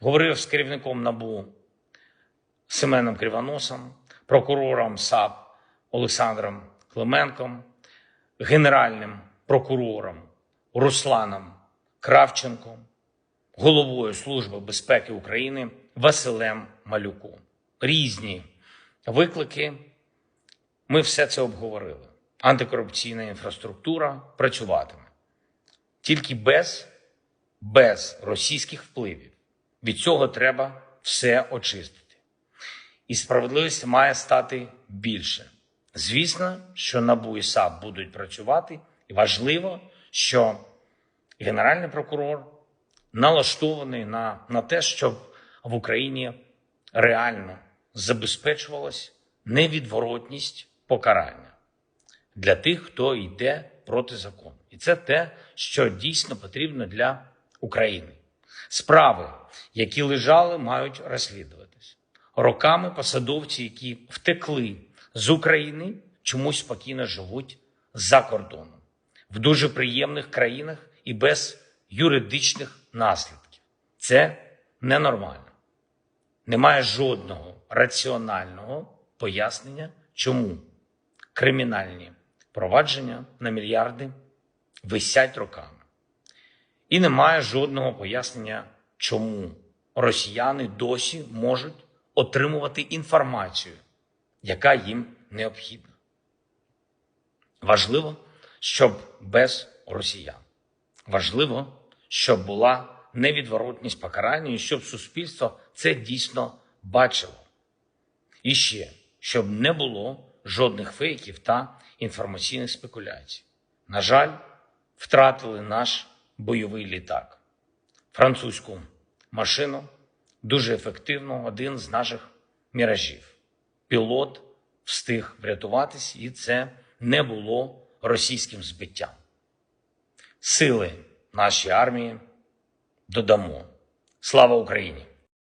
Говорив з керівником НАБУ Семеном Кривоносом, прокурором САП Олександром Клименком, генеральним прокурором Русланом Кравченком, головою Служби безпеки України Василем Малюком. Різні виклики. Ми все це обговорили. Антикорупційна інфраструктура працюватиме тільки без, без російських впливів. Від цього треба все очистити. І справедливість має стати більше. Звісно, що НАБУ і САП будуть працювати, і важливо, що Генеральний прокурор налаштований на, на те, щоб в Україні реально забезпечувалась невідворотність покарання для тих, хто йде проти закону. І це те, що дійсно потрібно для України. Справи, які лежали, мають розслідуватись. Роками посадовці, які втекли з України, чомусь спокійно живуть за кордоном в дуже приємних країнах і без юридичних наслідків. Це ненормально. Немає жодного раціонального пояснення, чому кримінальні провадження на мільярди висять роками. І немає жодного пояснення, чому росіяни досі можуть отримувати інформацію, яка їм необхідна. Важливо, щоб без росіян. Важливо, щоб була невідворотність покарання і щоб суспільство це дійсно бачило. І ще, щоб не було жодних фейків та інформаційних спекуляцій. На жаль, втратили наш бойовий літак, французьку машину, дуже ефективно, один з наших міражів. Пілот встиг врятуватись, і це не було російським збиттям. Сили нашій армії додамо. Слава Україні!